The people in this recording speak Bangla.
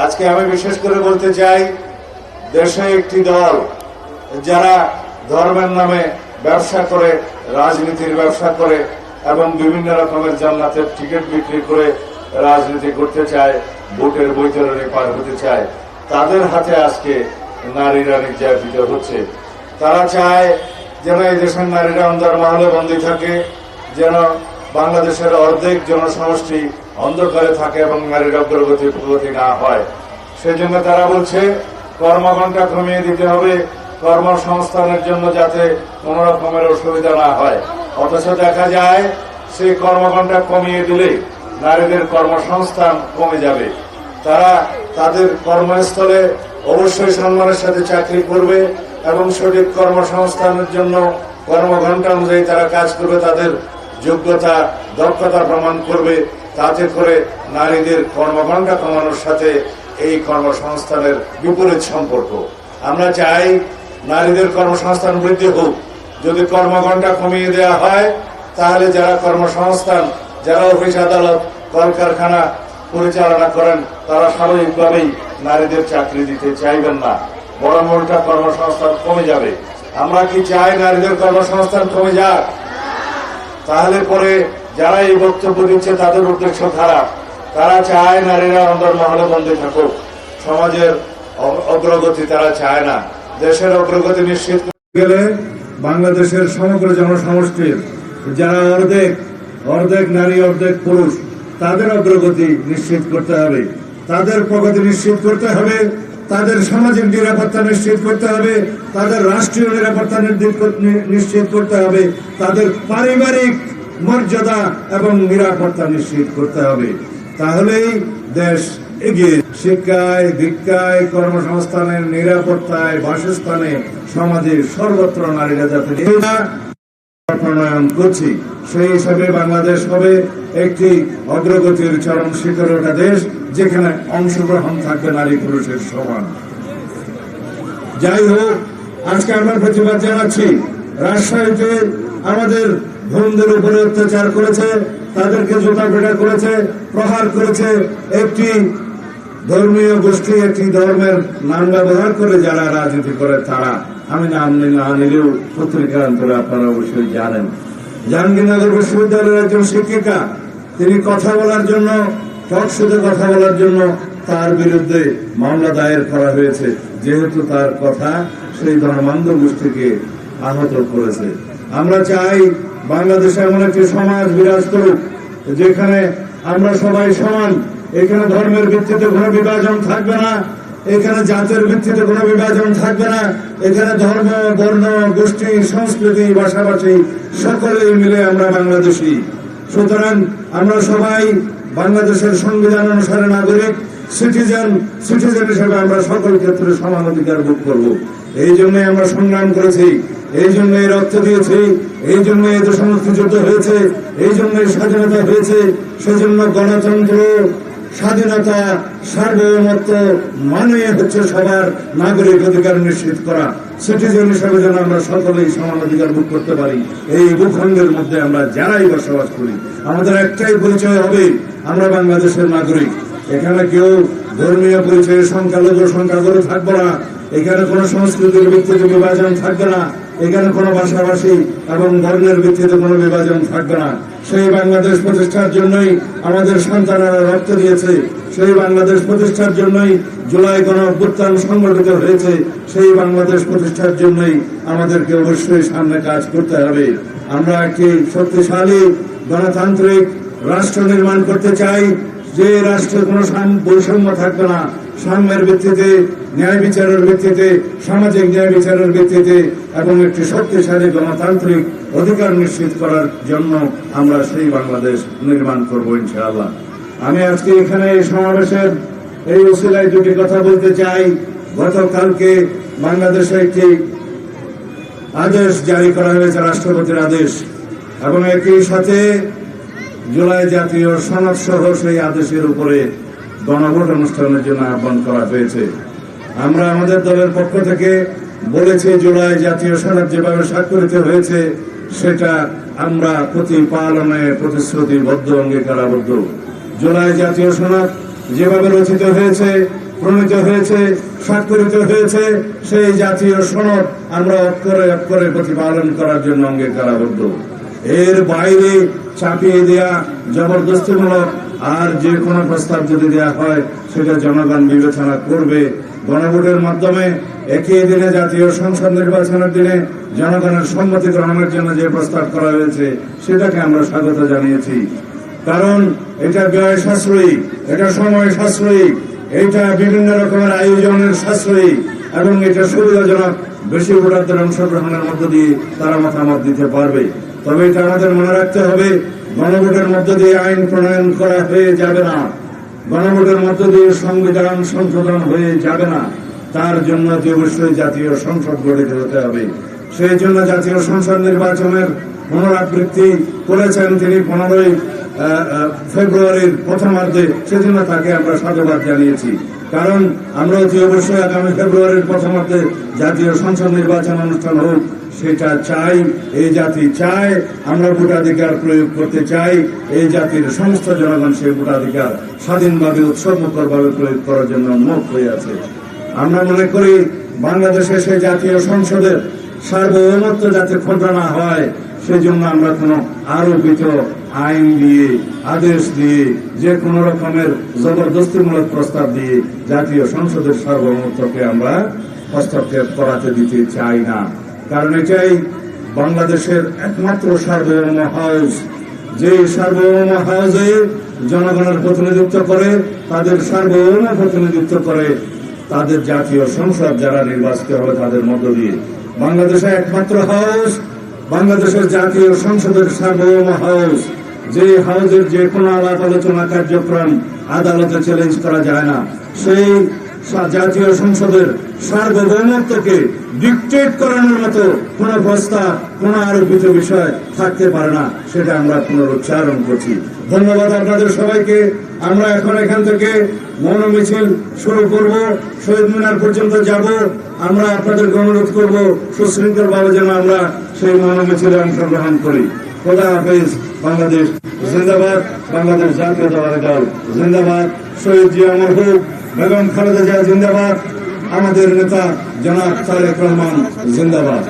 আজকে আমি বিশেষ করে বলতে চাই, দেশে একটি দল যারা ধর্মের নামে ব্যবসা করে, রাজনীতির ব্যবসা করে এবং বিভিন্ন রকমের জান্নাতের টিকিট বিক্রি করে রাজনীতি করতে চায়, ভোটের বৈতরণী পার হতে চায়, তাদের হাতে আজকে নারীরা নির্যাতিত হচ্ছে। তারা চায় যেন এই দেশের নারীরা অন্ধকার মহলে বন্দী থাকে, যেন বাংলাদেশের অর্ধেক জনসমষ্টি অন্ধকারে থাকে এবং নারীর অগ্রগতি প্রগতি না হয়। সেজন্য তারা বলছে, কর্মঘণ্টা কমিয়ে দিতে হবে, কর্মসংস্থানের জন্য যাতে কোন রকমের অসুবিধা না হয়। অথচ দেখা যায়, সেই কর্মঘণ্টা কমিয়ে দিলে নারীদের কর্মসংস্থান কমে যাবে। তারা তাদের কর্মস্থলে অবশ্যই সম্মানের সাথে চাকরি করবে এবং সঠিক কর্মসংস্থানের জন্য কর্মঘণ্টা অনুযায়ী তারা কাজ করবে, তাদের যোগ্যতা, দক্ষতা প্রমাণ করবে। তাতে করে নারীদের কর্মঘণ্টা কমানোর সাথে এই কর্মসংস্থানের বিপরীত সম্পর্ক। আমরা চাই নারীদের কর্মসংস্থান বৃদ্ধি হোক। যদি কর্মঘণ্টা কমিয়ে দেওয়া হয়, তাহলে যারা কর্মসংস্থান, যারা অফিস, আদালত, কলকারখানা পরিচালনা করেন, তারা স্বাভাবিকভাবেই নারীদের চাকরি দিতে চাইবেন না। বড় মোলটা কর্মসংস্থান কমে যাবে। আমরা কি চাই নারীদের কর্মসংস্থান কমে যাক? তাহলে পরে যারা এই বক্তব্য দিচ্ছে তাদের উদ্দেশ্য খারাপ। তারা চায় নারীরা অন্দর মহলে বন্দী থাকুক। সমাজের অগ্রগতি তারা চায় না। দেশের অগ্রগতি নিশ্চিত গেলে বাংলাদেশের সমগ্র জনসমষ্টির যারা অর্ধেক অর্ধেক নারী, অর্ধেক পুরুষ, তাদের অগ্রগতি নিশ্চিত করতে হবে। তাদের প্রগতি নিশ্চিত করতে হবে। তাদের সামাজিক নিরাপত্তা নিশ্চিত করতে হবে। তাদের রাষ্ট্রীয় নিরাপত্তা নিশ্চিত করতে হবে। তাদের পারিবারিক মর্যাদা এবং নিরাপত্তা নিশ্চিত করতে হবে। তাহলেই দেশ এগিয়ে শিক্ষায় দীক্ষায় কর্মসংস্থানের নিরাপত্তায়, বাসস্থানে সমাজের সর্বত্র নারীরা যাতে প্রণয়ন করছি, সেই হিসাবে বাংলাদেশ হবে একটি অগ্রগতির চরম শিখরে ওঠা দেশ, যেখানে অংশগ্রহণ থাকবে নারী পুরুষের সমান। যাই হোক, আজকে আমরা প্রতিবাদ জানাচ্ছি। রাজশাহীতে আমাদের বোনদের উপরে অত্যাচার করেছে, তাদেরকে জোতা করেছে, প্রহার করেছে। একটি ধর্মীয় গোষ্ঠী, একটি ধর্মের নাম ব্যবহার করে যারা রাজনীতি করে তারা। আমি নাম না নিলেও পত্রিকার অন্তরে আপনারা অবশ্যই জানেন। জাহাঙ্গীরনগর বিশ্ববিদ্যালয়ের একজন শিক্ষিকা, তিনি কথা বলার জন্য টকশোতে কথা বলার জন্য তার বিরুদ্ধে মামলা দায়ের করা হয়েছে। যেহেতু তার কথা সেই ধর্মান্ধ গোষ্ঠীকে আহত করেছে। আমরা চাই বাংলাদেশে এমন একটি সমাজ বিরাজ করুক, যেখানে আমরা সবাই সমান। এখানে ধর্মের ভিত্তিতে কোনো বিভাজন থাকবে না, এখানে জাতের ভিত্তিতে কোনো বিভাজন থাকবে না, এখানে ধর্ম, বর্ণ, গোষ্ঠী, সংস্কৃতি, ভাষাভাষী সকলে মিলে আমরা বাংলাদেশি। সুতরাং আমরা সবাই বাংলাদেশের সংবিধান অনুসারে নাগরিক সিটিজেন সিটিজেন হিসেবে আমরা সকল ক্ষেত্রে সমান অধিকার ভোগ করব। এই জন্য আমরা সংগ্রাম করেছি, এই জন্য এই রক্ত দিয়েছি, এই জন্য এত সমস্ত যুদ্ধ হয়েছে, এই জন্য স্বাধীনতা হয়েছে, সেজন্য গণতন্ত্র, স্বাধীনতা, সার্বভৌমত্ব মানে হচ্ছে সবার নাগরিক অধিকার নিশ্চিত করা। সিটিজেন হিসাবে যেন আমরা সকলেই সমান অধিকার ভোগ করতে পারি, এই ভূখণ্ডের মধ্যে আমরা যারাই বসবাস করি, আমাদের একটাই পরিচয় হবে, আমরা বাংলাদেশের নাগরিক। এখানে কেউ ধর্মীয় পরিচয়ে সংখ্যালঘু সংখ্যাগুরু থাকব না। এখানে কোনো সংস্কৃতির ভিত্তিতে বিভাজন থাকবে না। এখানে কোনো ভাষাভাষী এবং বর্ণের ভিত্তিতে কোনো বিভাজন থাকবে না। সেই বাংলাদেশ প্রতিষ্ঠার জন্যই আমাদের সন্তানেরা রক্ত দিয়েছে। সেই বাংলাদেশ প্রতিষ্ঠার জন্যই জুলাই গণ অভ্যুত্থান সংগঠিত হয়েছে। সেই বাংলাদেশ প্রতিষ্ঠার জন্যই আমাদেরকে অবশ্যই সামনে কাজ করতে হবে। আমরা একটি শক্তিশালী গণতান্ত্রিক রাষ্ট্র নির্মাণ করতে চাই। যে রাষ্ট্রে কোনো বৈষম্য থাকবে না, সাম্যের ভিত্তিতে, ন্যায় বিচারের ভিত্তিতে, সামাজিক ন্যায় বিচারের ভিত্তিতে এবং একটি শক্তিশালী গণতান্ত্রিক অধিকার নিশ্চিত করার জন্য আমরা সেই বাংলাদেশ নির্মাণ করব ইনশাআল্লাহ। আমি আজকে এখানে এই সমাবেশের এই উসিলায় দুটি কথা বলতে চাই। গতকালকে বাংলাদেশে একটি আদেশ জারি করা হয়েছে, রাষ্ট্রপতির আদেশ, এবং একই সাথে জুলাই জাতীয় সনদ সহ সেই আদেশের উপরে গণভোট অনুষ্ঠানের জন্য আহ্বান করা হয়েছে। আমরা আমাদের দলের পক্ষ থেকে বলেছি, জুলাই জাতীয় সনদ যেভাবে স্বাক্ষরিত হয়েছে, সেটা আমরা প্রতিপালনে প্রতিশ্রুতিবদ্ধ, অঙ্গীকারাবদ্ধ। জুলাই জাতীয় সনদ যেভাবে রচিত হয়েছে, প্রণীত হয়েছে, স্বাক্ষরিত হয়েছে, সেই জাতীয় সনদ আমরা অক্ষরে অক্ষরে প্রতিপালন করার জন্য অঙ্গীকারাবদ্ধ। এর বাইরে চাপিয়ে দেয়া জবরদস্তিমূলক আর যে কোনো প্রস্তাব যদি দেয়া হয়, সেটা জনগণ বিবেচনা করবে। গণভোটের মাধ্যমে একই দিনে জাতীয় সংসদ নির্বাচনের দিনে জনগণের সম্মতি গ্রহণের জন্য যে প্রস্তাব করা হয়েছে, সেটাকে আমরা স্বাগত জানিয়েছি। কারণ এটা ব্যয় সাশ্রয়ী, এটা সময় সাশ্রয়ী, এটা বিভিন্ন রকমের আয়োজনের সাশ্রয়ী, এবং এটা সুবিধাজনক, বেশি ভোটারদের অংশগ্রহণের মধ্য দিয়ে তারা মতামত দিতে পারবে। তবে এটা আমাদের মনে রাখতে হবে গণভোটের মধ্য দিয়ে আইন প্রণয়ন করা হয়ে যাবে না। গণভোটের মধ্য দিয়ে সংবিধান সংশোধন হয়ে যাবে না। তার জন্য অবশ্যই জাতীয় সংসদ গড়ে হতে হবে। সেই জন্য জাতীয় সংসদ নির্বাচনের পুনরাবৃত্তি করেছেন তিনি পনেরোই ফেব্রুয়ারির প্রথমার্ধে। সেজন্য তাকে আমরা সাধুবাদ জানিয়েছি। কারণ আমরা অতি অবশ্যই আগামী ফেব্রুয়ারির প্রথমার্ধে জাতীয় সংসদ নির্বাচন অনুষ্ঠান হোক সেটা চাই, এই জাতি চায় আমরা ভোটাধিকার প্রয়োগ করতে চাই, এই জাতির সমস্ত জনগণ সেই ভোটাধিকার স্বাধীনভাবে উৎসবমুখরভাবে প্রয়োগ করার জন্য মুখ হয়ে আছে। আমরা মনে করি বাংলাদেশে সেই জাতীয় সংসদের সার্বভৌমত্ব যাতে খোঁজা না হয়, সেজন্য আমরা কোনো আরোপিত আইন দিয়ে, আদেশ দিয়ে, যে কোনো রকমের জবরদস্তিমূলক প্রস্তাব দিয়ে জাতীয় সংসদের সার্বভৌমত্বকে আমরা হস্তক্ষেপ করাতে দিতে চাই না। কারণ এটাই বাংলাদেশের একমাত্র সার্বভৌম হাউস যে সার্বভৌম হাউসে জনগণের প্রতিনিধিত্ব করে, তাদের সার্বভৌম প্রতিনিধিত্ব করে, তাদের জাতীয় সংসদ যারা নির্বাচিত হবে তাদের মধ্য দিয়ে। বাংলাদেশে একমাত্র হাউস বাংলাদেশের জাতীয় সংসদের সার্বভৌম হাউস যে হাউসের যে কোনো আলাপ আলোচনা কার্যক্রম আদালতে চ্যালেঞ্জ করা যায় না। সেই জাতীয় সংসদের সার্বভৌমত্বকে ডিকটেট করানোর মতো কোন প্রস্তাব কোন আরোপিত বিষয় থাকতে পারে না, সেটা আমরা পুনরুচ্চারণ করছি। ধন্যবাদ আপনাদের সবাইকে। আমরা এখন এখান থেকে মৌন মিছিল শুরু করব। শহীদ মিনার পর্যন্ত যাব। আমরা আপনাদেরকে অনুরোধ করব সুশৃঙ্খল ভাবে যেন আমরা সেই মৌন মিছিলে অংশগ্রহণ করি। খোদা হাফিজ, বাংলাদেশ জিন্দাবাদ, বাংলাদেশ জাতীয়তাবাদী দল জিন্দাবাদ। শহীদ জিয়া মরহুব বেগম খালেদা জিয়া জিন্দাবাদ। আমাদের নেতা জনাব তারেক রহমান জিন্দাবাদ।